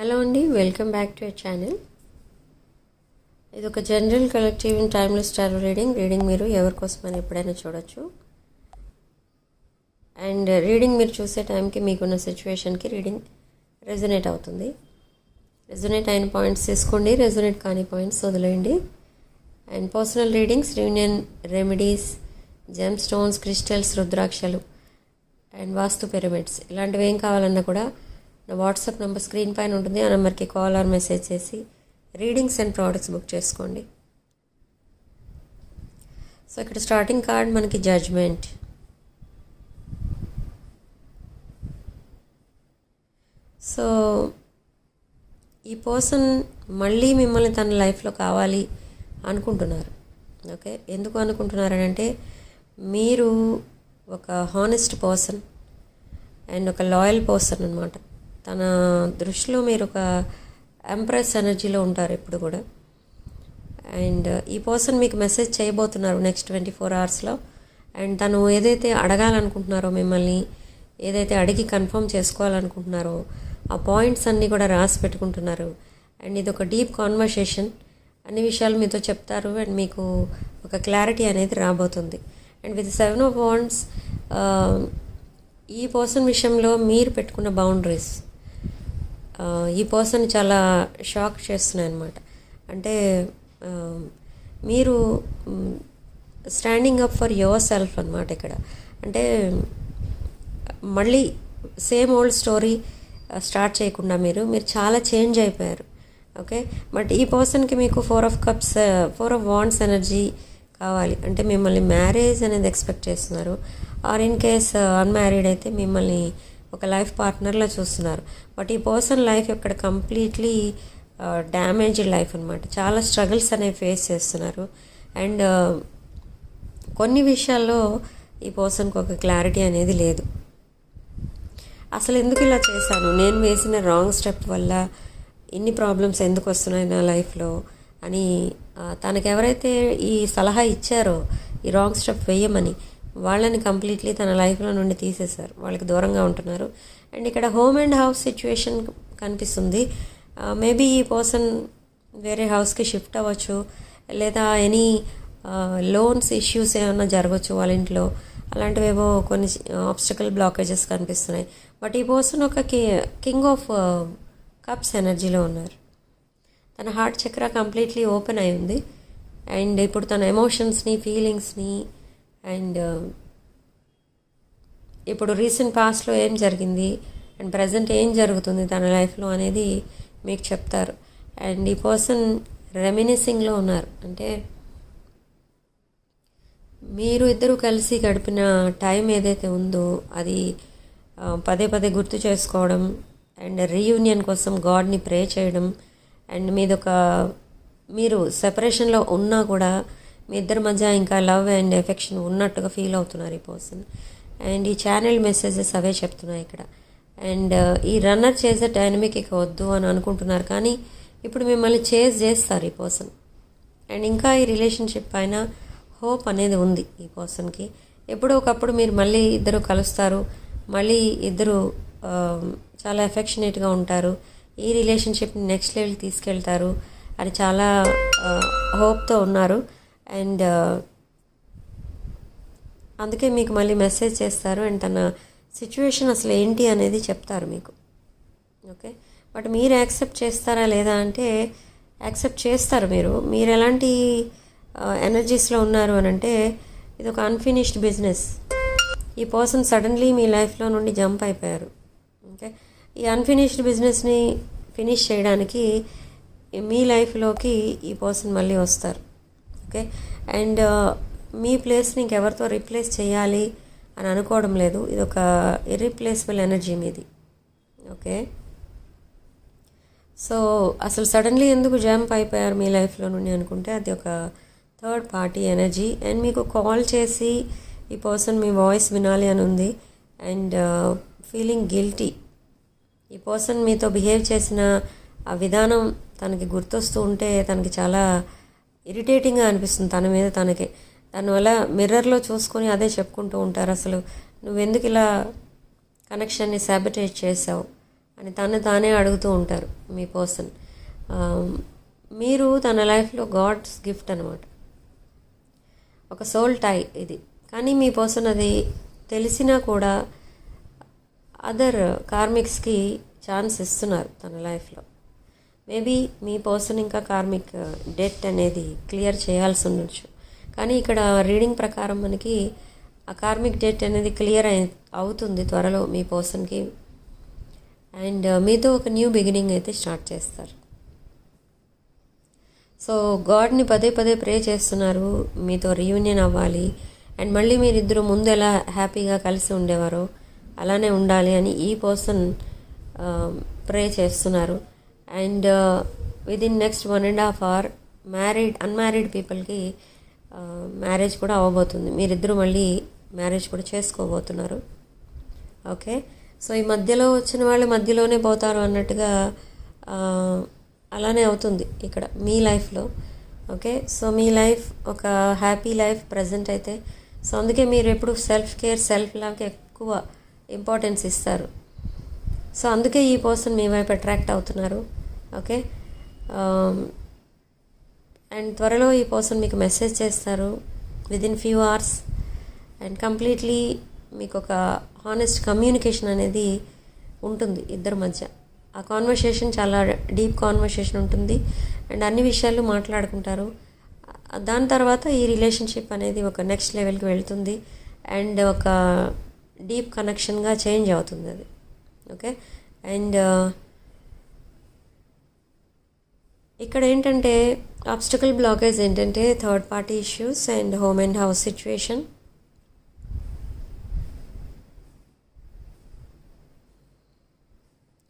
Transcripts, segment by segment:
Hello అండి welcome back to your channel. ఇది ఒక general collective in timeless star reading. Reading మీరు ఎవరికోసమని ఎప్పుడైనా చూడొచ్చు. అండ్ రీడింగ్ మీరు చూసే టైంకి మీకున్న సిచ్యువేషన్కి రీడింగ్ రెజొనేట్ అవుతుంది. రెజొనేట్ అయిన పాయింట్స్ తీసుకోండి రెజొనేట్ కాని పాయింట్స్ వదిలేయండి. And personal readings union remedies gem stones crystals రుద్రాక్షలు అండ్ వాస్తు పిరమిడ్స్ ఇలాంటివి ఏం కావాలన్నా కూడా నా వాట్సాప్ నెంబర్ స్క్రీన్ పైన ఉంటుంది. ఆ నెంబర్కి కాల్ ఆర్ మెసేజ్ చేసి రీడింగ్స్ అండ్ ప్రోడక్ట్స్ బుక్ చేసుకోండి. సో ఇక్కడ స్టార్టింగ్ కార్డ్ మనకి జడ్జ్మెంట్. సో ఈ పర్సన్ మళ్ళీ మిమ్మల్ని తన లైఫ్లో కావాలి అనుకుంటున్నారు. ఓకే? ఎందుకు అనుకుంటున్నారు అంటే మీరు ఒక హానెస్ట్ పర్సన్ అండ్ ఒక లాయల్ పర్సన్ అనమాట తన దృష్టిలో మీరు ఒక ఎంప్రెస్ ఎనర్జీలో ఉంటారు ఎప్పుడు కూడా. అండ్ ఈ పర్సన్ మీకు మెసేజ్ చేయబోతున్నారు నెక్స్ట్ ట్వంటీ ఫోర్ అవర్స్లో. అండ్ తను ఏదైతే అడగాలనుకుంటున్నారో మిమ్మల్ని ఏదైతే అడిగి కన్ఫర్మ్ చేసుకోవాలనుకుంటున్నారో ఆ పాయింట్స్ అన్నీ కూడా రాసి పెట్టుకుంటున్నారు. అండ్ ఇది ఒక డీప్ కాన్వర్సేషన్. అన్ని విషయాలు మీతో చెప్తారు అండ్ మీకు ఒక క్లారిటీ అనేది రాబోతుంది. And with seven of wands ఈ పర్సన్ విషయంలో మీరు పెట్టుకున్న బౌండరీస్ ఈ పర్సన్ చాలా షాక్ చేస్తున్నాయి అనమాట అంటే మీరు standing up for yourself అనమాట ఇక్కడ. అంటే మళ్ళీ సేమ్ ఓల్డ్ స్టోరీ స్టార్ట్ చేయకుండా మీరు మీరు చాలా చేంజ్ అయిపోయారు. ఓకే? బట్ ఈ పర్సన్కి మీకు four of cups four of wands energy కావాలి. అంటే మిమ్మల్ని మ్యారేజ్ అనేది ఎక్స్పెక్ట్ చేస్తున్నారు. ఆర్ ఇన్ కేస్ అన్మ్యారీడ్ అయితే మిమ్మల్ని ఒక లైఫ్ పార్ట్నర్లో చూస్తున్నారు. బట్ ఈ పర్సన్ లైఫ్ ఇక్కడ కంప్లీట్లీ డ్యామేజ్డ్ లైఫ్ అనమాట చాలా స్ట్రగుల్స్ అనేవి ఫేస్ చేస్తున్నారు. అండ్ కొన్ని విషయాల్లో ఈ పర్సన్కి ఒక క్లారిటీ అనేది లేదు. అసలు ఎందుకు ఇలా చేశాను? నేను వేసిన రాంగ్ స్టెప్ వల్ల ఇన్ని ప్రాబ్లమ్స్ ఎందుకు వస్తున్నాయి నా లైఫ్లో? అని తనకెవరైతే ఈ సలహా ఇచ్చారో ఈ రాంగ్ స్టెప్ వేయమని వాళ్ళని కంప్లీట్లీ తన లైఫ్లో నుండి తీసేశారు. వాళ్ళకి దూరంగా ఉంటున్నారు. అండ్ ఇక్కడ హోమ్ అండ్ హౌస్ సిచ్యువేషన్ కనిపిస్తుంది. మేబీ ఈ పర్సన్ వేరే హౌస్కి షిఫ్ట్ అవ్వచ్చు లేదా ఎనీ లోన్స్ ఇష్యూస్ ఏమైనా జరగవచ్చు వాళ్ళ ఇంట్లో. అలాంటివేవో కొన్ని ఆబ్స్టకల్ బ్లాకేజెస్ కనిపిస్తున్నాయి. బట్ ఈ పర్సన్ ఒక కింగ్ ఆఫ్ కప్స్ ఎనర్జీలో ఉన్నారు. తన హార్ట్ చక్ర కంప్లీట్లీ ఓపెన్ అయి ఉంది. అండ్ ఇప్పుడు తన ఎమోషన్స్ని ఫీలింగ్స్ని అండ్ ఇప్పుడు రీసెంట్ పాస్ట్లో ఏం జరిగింది అండ్ ప్రజెంట్ ఏం జరుగుతుంది తన లైఫ్లో అనేది మీకు చెప్తారు. అండ్ ఈ పర్సన్ రెమినిసింగ్లో ఉన్నారు. అంటే మీరు ఇద్దరు కలిసి గడిపిన టైం ఏదైతే ఉందో అది పదే పదే గుర్తు చేసుకోవడం అండ్ రీయూనియన్ కోసం గాడ్ని ప్రే చేయడం అండ్ మీదొక మీరు సెపరేషన్లో ఉన్నా కూడా మీ ఇద్దరి మధ్య ఇంకా లవ్ అండ్ ఎఫెక్షన్ ఉన్నట్టుగా ఫీల్ అవుతున్నారు ఈ పర్సన్. అండ్ ఈ ఛానల్ మెసేజెస్ అవే చెప్తున్నాయి ఇక్కడ. అండ్ uh, ఈ రన్నర్ చేసే డైనమిక్ ఇక వద్దు అని అనుకుంటున్నారు కానీ ఇప్పుడు మిమ్మల్ని చేజ్ చేస్తారు ఈ పర్సన్ అండ్ ఇంకా ఈ రిలేషన్షిప్ పైన హోప్ అనేది ఉంది ఈ పర్సన్కి ఎప్పుడో ఒకప్పుడు మీరు మళ్ళీ ఇద్దరు కలుస్తారు మళ్ళీ ఇద్దరు um, చాలా ఎఫెక్షనేట్గా ఉంటారు ఈ రిలేషన్షిప్ని నెక్స్ట్ లెవెల్ తీసుకెళ్తారు అని చాలా uh, హోప్తో ఉన్నారు. అండ్ అందుకే మీకు మళ్ళీ మెసేజ్ చేస్తారు అండ్ తన సిచ్యువేషన్ అసలు ఏంటి అనేది చెప్తారు మీకు. ఓకే? బట్ మీరు యాక్సెప్ట్ చేస్తారా లేదా అంటే యాక్సెప్ట్ చేస్తారు మీరు. మీరు ఎలాంటి ఎనర్జీస్లో ఉన్నారు అని అంటే ఇది ఒక అన్ఫినిష్డ్ బిజినెస్. ఈ పర్సన్ సడన్లీ మీ లైఫ్లో నుండి జంప్ అయిపోయారు. ఓకే? ఈ అన్ఫినిష్డ్ బిజినెస్ని ఫినిష్ చేయడానికి మీ లైఫ్లోకి ఈ పర్సన్ మళ్ళీ వస్తారు. ఓకే అండ్ uh, మీ ప్లేస్ని ఇంకెవరితో రీప్లేస్ చేయాలి అని అనుకోవడం లేదు. ఇది ఒక ఇర్రీప్లేసబుల్ ఎనర్జీ మీది. ఓకే సో అసలు సడన్లీ ఎందుకు జంప్ అయిపోయారు మీ లైఫ్లో నుండి అనుకుంటే అది ఒక థర్డ్ పార్టీ ఎనర్జీ అండ్ మీకు కాల్ చేసి ఈ పర్సన్ మీ వాయిస్ వినాలి అని ఉంది. అండ్ ఫీలింగ్ గిల్టీ ఈ పర్సన్ మీతో బిహేవ్ చేసిన ఆ విధానం తనకి గుర్తొస్తూ ఉంటే తనకి చాలా ఇరిటేటింగ్గా అనిపిస్తుంది తన మీద తనకి. దానివల్ల మిర్రర్లో చూసుకొని అదే చెప్పుకుంటూ ఉంటారు అసలు. నువ్వెందుకు ఇలా కనెక్షన్ని సాబిటేట్ చేసావు అని తను తానే అడుగుతూ ఉంటారు మీ పర్సన్. మీరు తన లైఫ్లో గాడ్స్ గిఫ్ట్ అనమాట ఒక సోల్ టై ఇది. కానీ మీ పర్సన్ అది తెలిసినా కూడా అదర్ కార్మిక్స్కి ఛాన్స్ ఇస్తున్నారు తన లైఫ్లో. మేబీ మీ పర్సన్ ఇంకా కార్మిక్ uh, డెట్ అనేది క్లియర్ చేయాల్సి ఉండొచ్చు. కానీ ఇక్కడ రీడింగ్ ప్రకారం మనకి ఆ కార్మిక్ డెట్ అనేది క్లియర్ అయి అవుతుంది త్వరలో మీ పర్సన్కి. అండ్ uh, మీతో ఒక న్యూ బిగినింగ్ అయితే స్టార్ట్ చేస్తారు. సో గాడ్ని పదే పదే ప్రే చేస్తున్నారు మీతో రీయూనియన్ అవ్వాలి అండ్ మళ్ళీ మీరిద్దరు ముందు ఎలా హ్యాపీగా కలిసి ఉండేవారో అలానే ఉండాలి అని ఈ పర్సన్ uh, ప్రే చేస్తున్నారు. And with in next one and half hour married unmarried పీపుల్కి మ్యారేజ్ కూడా అవ్వబోతుంది మీరిద్దరూ మళ్ళీ మ్యారేజ్ కూడా చేసుకోబోతున్నారు. ఓకే సో ఈ మధ్యలో వచ్చిన వాళ్ళు మధ్యలోనే పోతారు అన్నట్టుగా అలానే అవుతుంది ఇక్కడ మీ లైఫ్లో. ఓకే సో మీ లైఫ్ ఒక హ్యాపీ లైఫ్ ప్రజెంట్ అయితే. సో అందుకే మీరు ఎప్పుడు సెల్ఫ్ కేర్ సెల్ఫ్ లవ్కి ఎక్కువ ఇంపార్టెన్స్ ఇస్తారు. సో అందుకే ఈ పర్సన్ మీ వైపు అట్రాక్ట్ అవుతున్నారు. ఓకే? Um, అండ్ త్వరలో ఈ పర్సన్ మీకు మెసేజ్ చేస్తారు within few hours and completely మీకు ఒక హానెస్ట్ కమ్యూనికేషన్ అనేది ఉంటుంది ఇద్దరి మధ్య. ఆ కాన్వర్సేషన్ చాలా డీప్ కాన్వర్సేషన్ ఉంటుంది. అండ్ అన్ని విషయాలు మాట్లాడుకుంటారు. దాని తర్వాత ఈ రిలేషన్షిప్ అనేది ఒక నెక్స్ట్ లెవెల్కి వెళ్తుంది. అండ్ ఒక డీప్ కనెక్షన్గా చేంజ్ అవుతుంది అది. ఓకే? అండ్ ఇక్కడ ఏంటంటే ఆబ్స్టకల్ బ్లాకేజ్ ఏంటంటే third party issues and home and house situation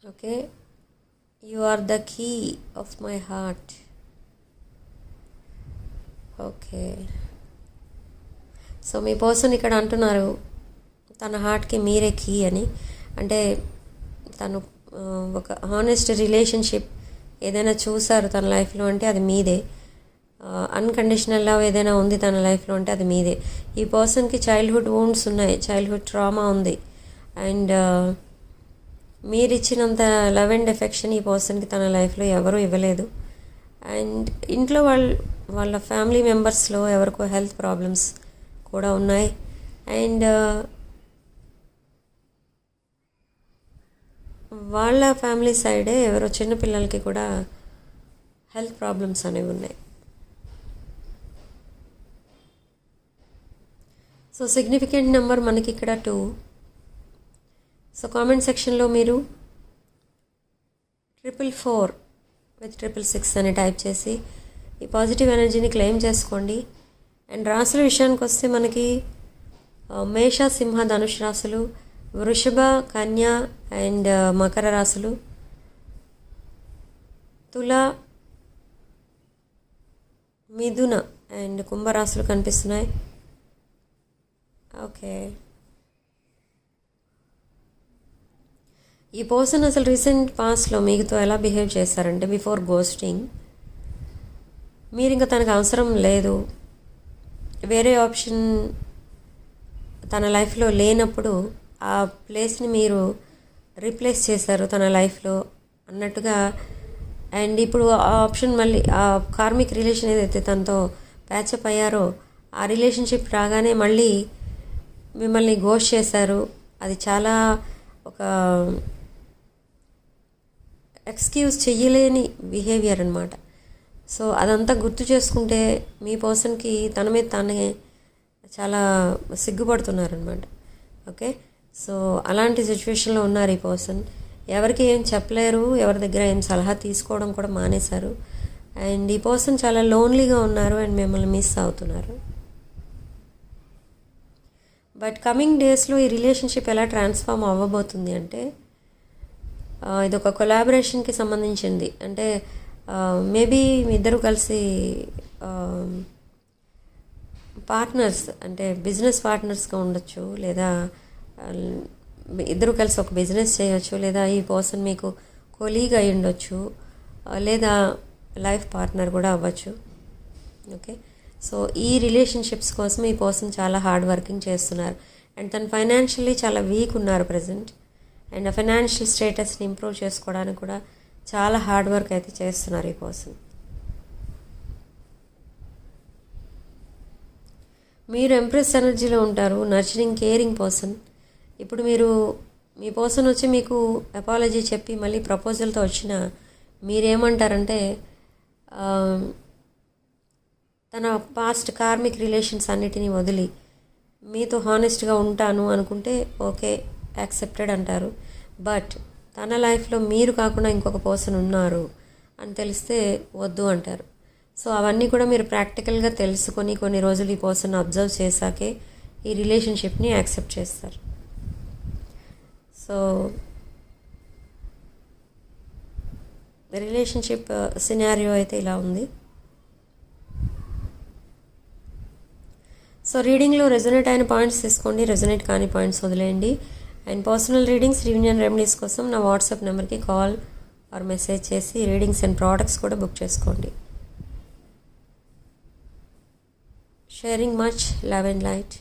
okay you are the key of my heart okay so me person ఇక్కడ అంటున్నారు తన హార్ట్కి మీరే కీ అని. అంటే తను ఒక హానెస్ట్ రిలేషన్షిప్ ఏదైనా చూసారు తన లైఫ్లో అంటే అది మీదే. అన్కండిషనల్ లవ్ ఏదైనా ఉంది తన లైఫ్లో అంటే అది మీదే. ఈ పర్సన్కి చైల్డ్హుడ్ వూండ్స్ ఉన్నాయి చైల్డ్హుడ్ ట్రామా ఉంది. అండ్ మీరు ఇచ్చినంత లవ్ అండ్ ఎఫెక్షన్ ఈ పర్సన్కి తన లైఫ్లో ఎవరూ ఇవ్వలేదు. అండ్ ఇంట్లో వాళ్ళ వాళ్ళ ఫ్యామిలీ మెంబర్స్లో ఎవరికో హెల్త్ ప్రాబ్లమ్స్ కూడా ఉన్నాయి. అండ్ వాళ్ళ ఫ్యామిలీ సైడే ఎవరో చిన్నపిల్లలకి కూడా హెల్త్ ప్రాబ్లమ్స్ అనేవి ఉన్నాయి. సో సిగ్నిఫికెంట్ నెంబర్ మనకి ఇక్కడ టూ సో కామెంట్ సెక్షన్లో మీరు triple four with triple six అని టైప్ చేసి ఈ పాజిటివ్ ఎనర్జీని క్లెయిమ్ చేసుకోండి. అండ్ రాసుల విషయానికి వస్తే మనకి మేష సింహ ధనుష్ రాసులు వృషభ కన్య అండ్ మకర రాశులు. తుల మిథున అండ్ కుంభరాశులు కనిపిస్తున్నాయి. ఓకే. ఈ పర్సన్ అసలు రీసెంట్ పాస్ట్లో మీతో ఎలా బిహేవ్ చేశారంటే బిఫోర్ గోస్టింగ్ మీరు ఇంకా తనకు అవసరం లేదు. వేరే ఆప్షన్ తన లైఫ్లో లేనప్పుడు ఆ ప్లేస్ని మీరు రీప్లేస్ చేశారు తన లైఫ్లో అన్నట్టుగా. అండ్ ఇప్పుడు ఆ ఆప్షన్ మళ్ళీ ఆ కార్మిక్ రిలేషన్ ఏదైతే తనతో ప్యాచప్ అయ్యారో ఆ రిలేషన్షిప్ రాగానే మళ్ళీ మిమ్మల్ని గోష్ చేశారు. అది చాలా ఒక ఎక్స్క్యూజ్ చెయ్యలేని బిహేవియర్ అనమాట సో అదంతా గుర్తు చేసుకుంటే మీ పర్సన్కి తన మీద తానే చాలా సిగ్గుపడుతున్నారనమాట ఓకే? సో అలాంటి సిచ్యువేషన్లో ఉన్నారు ఈ పర్సన్ ఎవరికి ఏం చెప్పలేరు ఎవరి దగ్గర ఏం సలహా తీసుకోవడం కూడా మానేశారు. అండ్ ఈ పర్సన్ చాలా లోన్లీగా ఉన్నారు అండ్ మిమ్మల్ని మిస్ అవుతున్నారు. బట్ కమింగ్ డేస్లో ఈ రిలేషన్షిప్ ఎలా ట్రాన్స్ఫార్మ్ అవ్వబోతుంది అంటే ఇది ఒక కొలాబరేషన్కి సంబంధించింది. అంటే మేబీ మీ ఇద్దరు కలిసి పార్ట్నర్స్ అంటే బిజినెస్ పార్ట్నర్స్గా ఉండొచ్చు లేదా ఇద్దరు కలిసి ఒక బిజినెస్ చేయొచ్చు లేదా ఈ పర్సన్ మీకు కొలీగ్ అయి ఉండొచ్చు లేదా లైఫ్ పార్ట్నర్ కూడా అవ్వచ్చు. ఓకే? సో ఈ రిలేషన్షిప్స్ కోసం ఈ పర్సన్ చాలా హార్డ్ వర్కింగ్ చేస్తున్నారు. అండ్ తను ఫైనాన్షియల్లీ చాలా వీక్ ఉన్నారు ప్రజెంట్ అండ్ ఫైనాన్షియల్ స్టేటస్ని ఇంప్రూవ్ చేసుకోవడానికి కూడా చాలా హార్డ్ వర్క్ అయితే చేస్తున్నారు ఈ పర్సన్. మీరు ఎంప్రెస్ ఎనర్జీలో ఉంటారు నర్చరింగ్ కేరింగ్ పర్సన్. ఇప్పుడు మీరు మీ పర్సన్ వచ్చి మీకు అపాలజీ చెప్పి మళ్ళీ ప్రపోజల్తో వచ్చిన మీరేమంటారంటే తన పాస్ట్ కార్మిక్ రిలేషన్స్ అన్నిటినీ వదిలి మీతో హానెస్ట్గా ఉంటాను అనుకుంటే ఓకే యాక్సెప్టెడ్ అంటారు. బట్ తన లైఫ్లో మీరు కాకుండా ఇంకొక పర్సన్ ఉన్నారు అని తెలిస్తే వద్దు అంటారు. సో అవన్నీ కూడా మీరు ప్రాక్టికల్గా తెలుసుకొని కొన్ని రోజులు ఈ పర్సన్ అబ్జర్వ్ చేశాకే ఈ రిలేషన్షిప్ని యాక్సెప్ట్ చేస్తారు. సో రిలేషన్షిప్ సినారియో అయితే ఇలా ఉంది. సో రీడింగ్లో రెజొనేట్ అయిన పాయింట్స్ తీసుకోండి. రెజొనేట్ కాని పాయింట్స్ వదిలేయండి. And personal readings revision remedies కోసం నా వాట్సాప్ నెంబర్కి కాల్ ఆర్ మెసేజ్ చేసి రీడింగ్స్ అండ్ ప్రోడక్ట్స్ కూడా బుక్ చేసుకోండి. Sharing much love and light